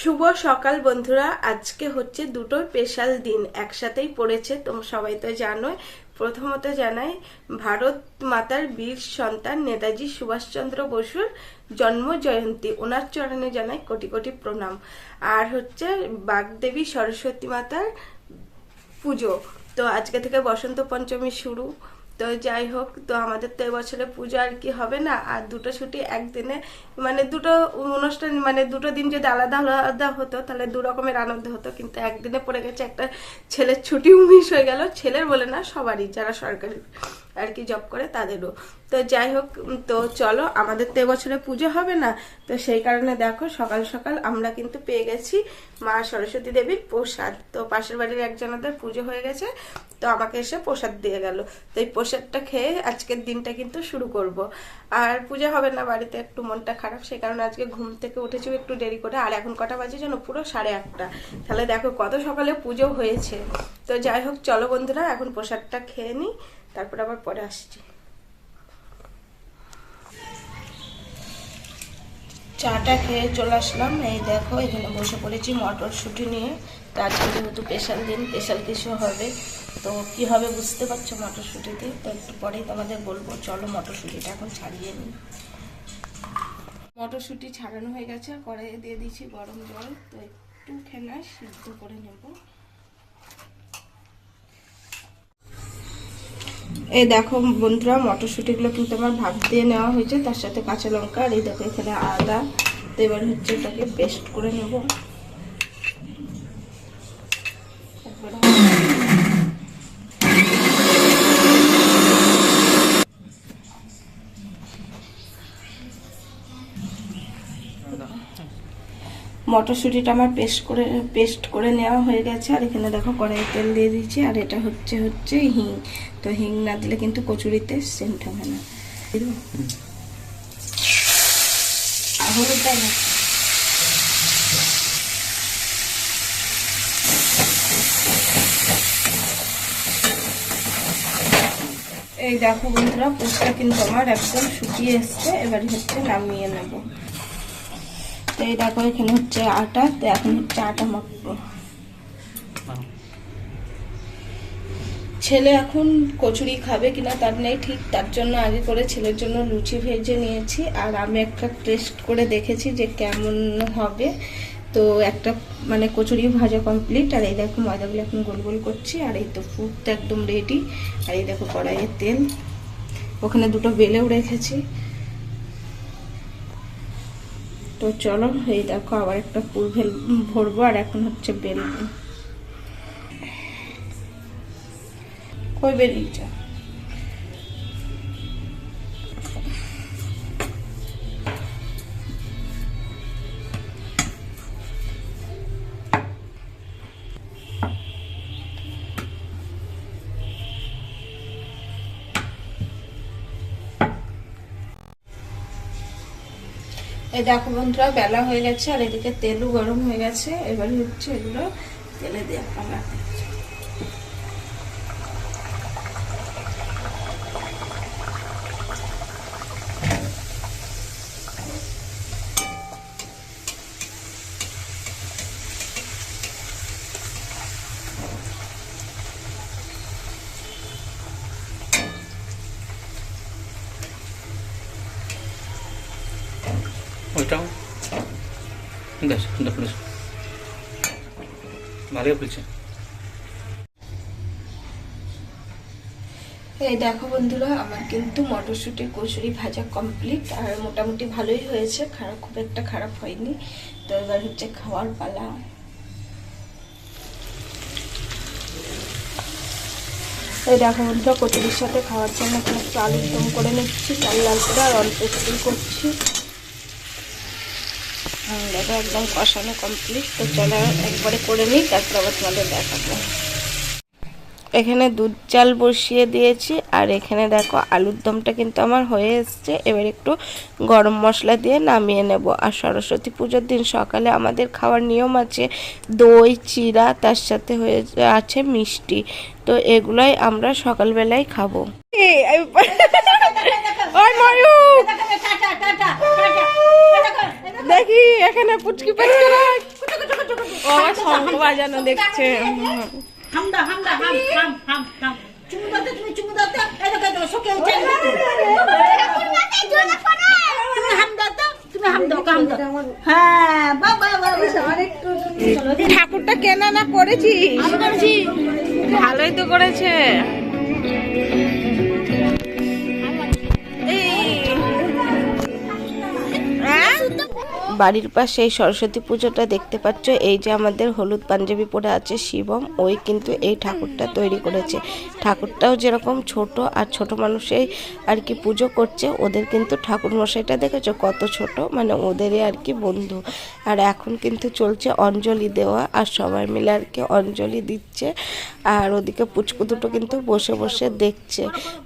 শুভ সকাল বন্ধুরা। আজকে হচ্ছে দুটো স্পেশাল দিন। একসাথেই পড়েছে তোমরা সবাই তো জানোই। প্রথমত জানাই, ভারত মাতার বীর সন্তান নেতাজি সুভাষচন্দ্র বসুর জন্ম জয়ন্তী। ওনার চরণে জানাই কোটি কোটি প্রণাম। আর হচ্ছে বাগদেবী সরস্বতী মাতার পুজো। তো আজকে থেকে বসন্ত পঞ্চমী শুরু। তো যাই হোক, তো আমাদের তো এবছরে পুজো আর কি হবে না, আর দুটো ছুটি একদিনে মানে দুটো অনুষ্ঠান মানে দুটো দিন যদি আলাদা আলাদা হতো, তাহলে দু রকমের আনন্দ হতো, কিন্তু একদিনে পড়ে গেছে একটা ছেলের ছুটিও মিস হয়ে গেল, ছেলের বলে না, সবারই, যারা সরকারি। আর কি জব করে তাদেরও। তো যাই হোক তো চলো, আমাদের তো এবছরে পুজো হবে না। তো সেই কারণে দেখো, সকাল সকাল আমরা কিন্তু পেয়ে গেছি মা সরস্বতী দেবীর প্রসাদ। তো পাশের বাড়ির একজনদের পুজো হয়ে গেছে, তো আমাকে এসে প্রসাদ দিয়ে গেল। তো এই প্রসাদটা খেয়ে আজকের দিনটা কিন্তু শুরু করব। আর পুজো হবে না, বাড়িতে একটু মনটা খারাপ, সেই কারণে আজকে ঘুম থেকে উঠেছি একটু দেরি করে। আর এখন কটা বাজে যেন পুরো সাড়ে আটটা। তাহলে দেখো, কত সকালে পুজো হয়েছে। তো যাই হোক, চলো বন্ধুরা, এখন প্রসাদটা খেয়ে নিই। তারপর আবার পরে আসছি। চাটা খেয়ে চলে আসলাম। এই দেখো, এখানে বসে পড়েছি মটরশুঁটি নিয়ে। তো আজকে যেহেতু স্পেশাল দিন স্পেশাল কিছু হবে, তো কি হবে বুঝতে পারছ মটরশুঁটিতে? তো একটু পরেই তোমাদের বলব। চলো মটরশুঁটিটা এখন ছাড়িয়ে নিই। মটরশুঁটি ছাড়ানো হয়ে গেছে কড়াইয়ে দিয়ে দিয়েছি গরম জল। তো একটুখানি সিদ্ধ করে নেব। এই দেখো বন্ধুরা, মটরশুঁটিগুলো কিন্তু আমার ভাপ দিয়ে নেওয়া হয়েছে, তার সাথে কাঁচা লঙ্কা আর এই দেখো এখানে আদা। তো এবার হচ্ছে ওটাকে পেস্ট করে নেব। মটরশুঁটিটা আমার পেস্ট করে পেস্ট করে নেওয়া হয়ে গেছে। আর এখানে দেখো কড়াই তেল দিয়ে দিয়েছি আর এটা হচ্ছে হচ্ছে হিং। তো হিং না দিলে কিন্তু কচুরিতে সেন্ট হবে না। না। এই দেখো বন্ধুরা পোস্টটা কিন্তু আমার একদম শুকিয়ে এসছে, এবারে হচ্ছে নামিয়ে নেব। তো এই দেখো এখানে হচ্ছে আটা, তো এখন হচ্ছে আটা মাখবো। ছেলে এখন কচুরি খাবে কিনা তার নেই ঠিক, তার জন্য আগে করে ছেলের জন্য লুচি ভেজে নিয়েছি, আর আমি একটা টেস্ট করে দেখেছি যে কেমন হবে। তো একটা মানে কচুরি ভাজা কমপ্লিট আর এই দেখো ময়দাগুলো এখন গোল গোল করছি, আর এই তো ফুটটা একদম রেডি আর এই দেখো কড়াইয়ের তেল। ওখানে দুটো বেলেও রেখেছি। তো চলো, এই দেখো আবার একটা ফুল ভেল ভরবো, আর এখন হচ্ছে বেলবো কই বেরিয়েছে এই দেখো বন্ধুরা, বেলা হয়ে গেছে আর এদিকে তেলও গরম হয়ে গেছে। এবার হচ্ছে এগুলো তেলে দেওয়া পালা ওইটাও। এই দেখো বন্ধুরা, আমার কিন্তু মটরশুঁটির কচুরি ভাজা কমপ্লিট আর মোটামুটি ভালোই হয়েছে। খারাপ, খুব একটা খারাপ হয়নি। তো এবার হচ্ছে খাওয়ার পালা। এই দেখো বন্ধুরা, কচুরির সাথে খাওয়ার জন্য একটু আলুর দম করে নিচ্ছি। লাল লাল করে আর অল্প করছি। দেখো একদম কষানো কমপ্লিট তো চলো একবারে করে নিই তারপর আবার তোমাদের দেখাবো এখানে দুধ চাল বসিয়ে দিয়েছি আর এখানে দেখো আলুর দমটা কিন্তু আমার হয়ে এসছে এবার একটু গরম মশলা দিয়ে নামিয়ে নেব আর সরস্বতী পুজোর দিন সকালে আমাদের খাওয়ার নিয়ম আছে দই চিরা তার সাথে হয়ে আছে মিষ্টি তো এগুলাই আমরা সকালবেলায় খাব দেখি এখানে পুচকি পেট ও শঙ্খ বাজানো দেখছে হামদা হামদা হাম হাম হাম হাম চুমু দাও তুমি চুমু দাও তো। এই দেখো, দেখো, শোকে উঠে তুমি হাম দাও তো, তুমি হাম দাও, হাম দাও। হ্যাঁ, বাহ, বাহ, বাহ। ঠাকুরটা কেনা না আমি করেছি। ভালোই তো করেছে বাড়ির পাশে এই সরস্বতী পুজোটা দেখতে পাচ্ছ। এই যে আমাদের হলুদ পাঞ্জাবি পরে আছে শিবম, ওই কিন্তু এই ঠাকুরটা তৈরি করেছে। ঠাকুরটাও যেরকম ছোট আর ছোট মানুষই আর কি পুজো করছে, ওদের কিন্তু ঠাকুর মশাইটা দেখেছ কত ছোট? মানে ওদেরই আর কি বন্ধু। আর এখন কিন্তু চলছে অঞ্জলি দেওয়া আর সবাই মিলে আর কি অঞ্জলি দিচ্ছে। আর ওদিকে পুচকু দুটো কিন্তু বসে বসে দেখছে।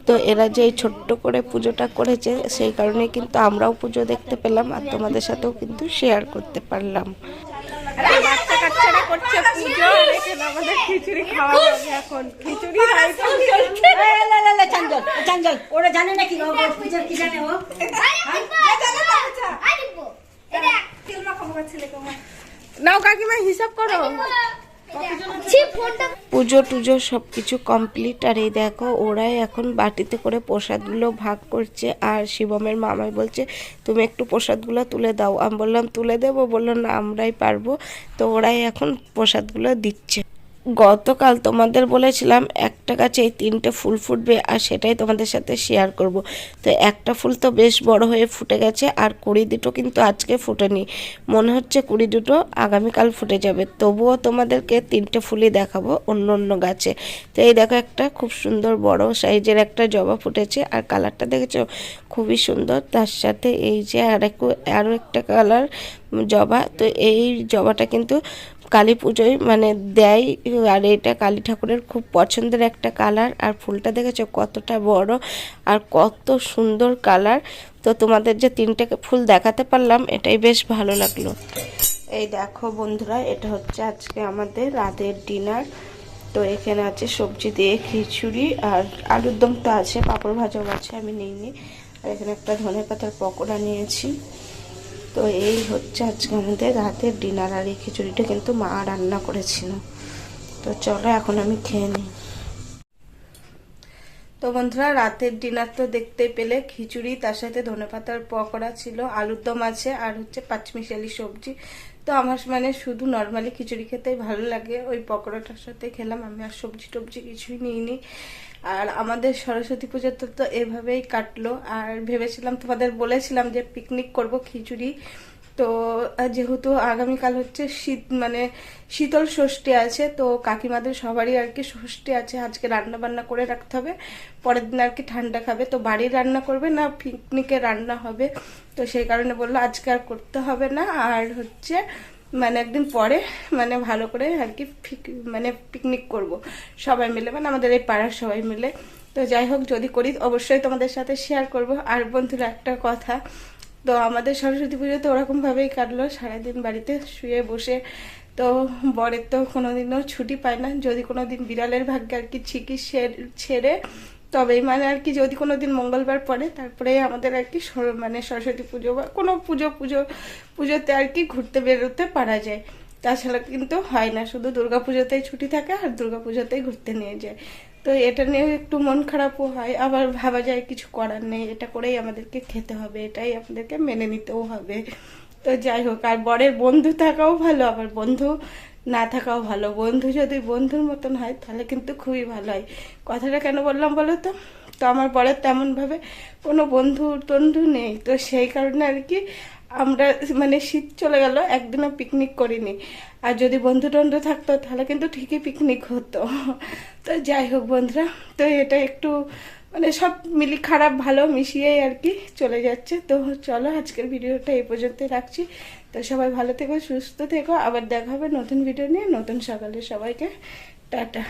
তো এরা যে এই ছোট্ট করে পুজোটা করেছে, সেই কারণে কিন্তু আমরাও পুজো দেখতে পেলাম আর তোমাদের সাথেও কিন্তু শেয়ার করতে পারলাম। বাচ্চা কাচ্চারা করছে পুজো আমাদের খিচুড়ি খাওয়া হবে এখন। খিচুড়ি এই, লে, লে, লে, চাঞ্জল, চাঞ্জল। ওরা জানে নাকি কি জানে ও? নাও কাকিমা হিসাব করো। পুজো টুজো সব কিছু কমপ্লিট আর এই দেখো, ওরাই এখন বাটিতে করে প্রসাদগুলো ভাগ করছে। আর শিবমের মামাই বলছে, তুমি একটু প্রসাদগুলো তুলে দাও। আমি বললাম, তুলে দেবো? বলল, না, আমরাই পারব। তো ওরাই এখন প্রসাদগুলো দিচ্ছে। গতকাল তোমাদের বলেছিলাম একটা গাছে এই তিনটে ফুল ফুটবে আর সেটাই তোমাদের সাথে শেয়ার করব। তো একটা ফুল তো বেশ বড় হয়ে ফুটে গেছে আর কুড়ি দুটো কিন্তু আজকে ফুটেনি। মনে হচ্ছে কুড়ি দুটো আগামীকাল ফুটে যাবে। তবুও তোমাদেরকে তিনটে ফুলই দেখাবো অন্য অন্য গাছে। তো এই দেখো একটা খুব সুন্দর বড় সাইজের একটা জবা ফুটেছে আর কালারটা দেখেছ? খুবই সুন্দর। তার সাথে এই যে আর আরও একটা কালার জবা। তো এই জবাটা কিন্তু কালী পুজোয় মানে দেয়, আর এটা কালী ঠাকুরের খুব পছন্দের একটা কালার, আর ফুলটা দেখেছ কতটা বড় আর কত সুন্দর কালার। তো তোমাদের যে তিনটে ফুল দেখাতে পারলাম, এটাই বেশ ভালো লাগল। এই দেখো বন্ধুরা, এটা হচ্ছে আজকে আমাদের রাতের ডিনার। তো এখানে আছে সবজি দিয়ে খিচুড়ি, আর আলুর দম তো আছে, পাঁপড় ভাজাও আছে, আমি নিইনি। আর এখানে একটা ধনে পাতার পকোড়া নিয়েছি। তো এই হচ্ছে আজকে আমাদের রাতের ডিনার আর এই খিচুড়িটা কিন্তু মা রান্না করেছিল। তো চলো এখন আমি খেয়ে নিই। তো বন্ধুরা, রাতের ডিনার তো দেখতে পেলে, খিচুড়ি, তার সাথে ধনেপাতার পকোড়া ছিল, আলুর দম আছে, আর হচ্ছে পাঁচমিশালি সবজি। তো আমার মানে শুধু নর্মালি খিচুড়ি খেতেই ভালো লাগে। ওই পকোড়াটার সাথে খেলাম, আমি আর সবজি টবজি কিছুই নিইনি। আর আমাদের সরস্বতী পুজো তো তো এভাবেই কাটলো। আর ভেবেছিলাম তোমাদের বলেছিলাম যে পিকনিক করব খিচুড়ি। তো যেহেতু আগামীকাল হচ্ছে শীত মানে শীতল ষষ্ঠী আছে, তো কাকিমাদের সবারই আর কি ষষ্ঠী আছে। আজকে রান্না বান্না করে রাখতে হবে, পরের দিন আর কি ঠান্ডা খাবে। তো বাড়ির রান্না করবে না, পিকনিকে রান্না হবে। তো সেই কারণে বলল, আজকে আর করতে হবে না। আর হচ্ছে মানে একদিন পরে মানে ভালো করে আর কি মানে পিকনিক করব। সবাই মিলে মানে আমাদের এই পাড়ার সবাই মিলে। তো যাই হোক, যদি করি, অবশ্যই তোমাদের সাথে শেয়ার করব। আর বন্ধুরা, একটা কথা তো আমাদের সরস্বতী পুজো তো ওরকমভাবেই কাটলো, সারাদিন বাড়িতে শুয়ে বসে। তো বরের তো কোনোদিনও ছুটি পায় না, যদি কোনো দিন বিড়ালের ভাগ্যে আর কি ছিকি ছেড়ে- তবেই মানে আর কি যদি কোনো দিন মঙ্গলবার পরে তারপরে আমাদের আর কি মানে সরস্বতী পুজো বা কোনো পুজো পুজো, পুজোতে আর কি ঘুরতে বেরোতে পারা যায়। তাছাড়া কিন্তু হয় না, শুধু দুর্গা পুজোতেই ছুটি থাকে আর দুর্গা পুজোতেই ঘুরতে নিয়ে যায়। তো এটা নিয়েও একটু মন খারাপও হয়, আবার ভাবা যায় কিছু করার নেই, এটা করেই আমাদেরকে খেতে হবে, এটাই আমাদেরকে মেনে নিতেও হবে। তো যাই হোক, আর বরের বন্ধু থাকাও ভালো, আবার বন্ধু না থাকাও ভালো। বন্ধু যদি বন্ধুর মতন হয়, তাহলে কিন্তু খুবই ভালো হয়। কথাটা কেন বললাম বলো তো? তো আমার বরের তেমনভাবে কোনো বন্ধু টন্ধু নেই, তো সেই কারণে আর কি আমরা মানে শীত চলে গেল, একদিনও পিকনিক করিনি। আর যদি বন্ধু টন্ধু থাকতো, তাহলে কিন্তু ঠিকই পিকনিক হতো। তো যাই হোক বন্ধুরা, তো এটা একটু মানে সব মিলি খারাপ, ভালো মিশিয়েই আর কি চলে যাচ্ছে। তো চলো আজকের ভিডিওটা এই পর্যন্তই রাখছি। তো সবাই ভালো থেকো, সুস্থ থেকো। আবার দেখা হবে নতুন ভিডিও নিয়ে। নতুন সকালে সবাইকে, টাটা।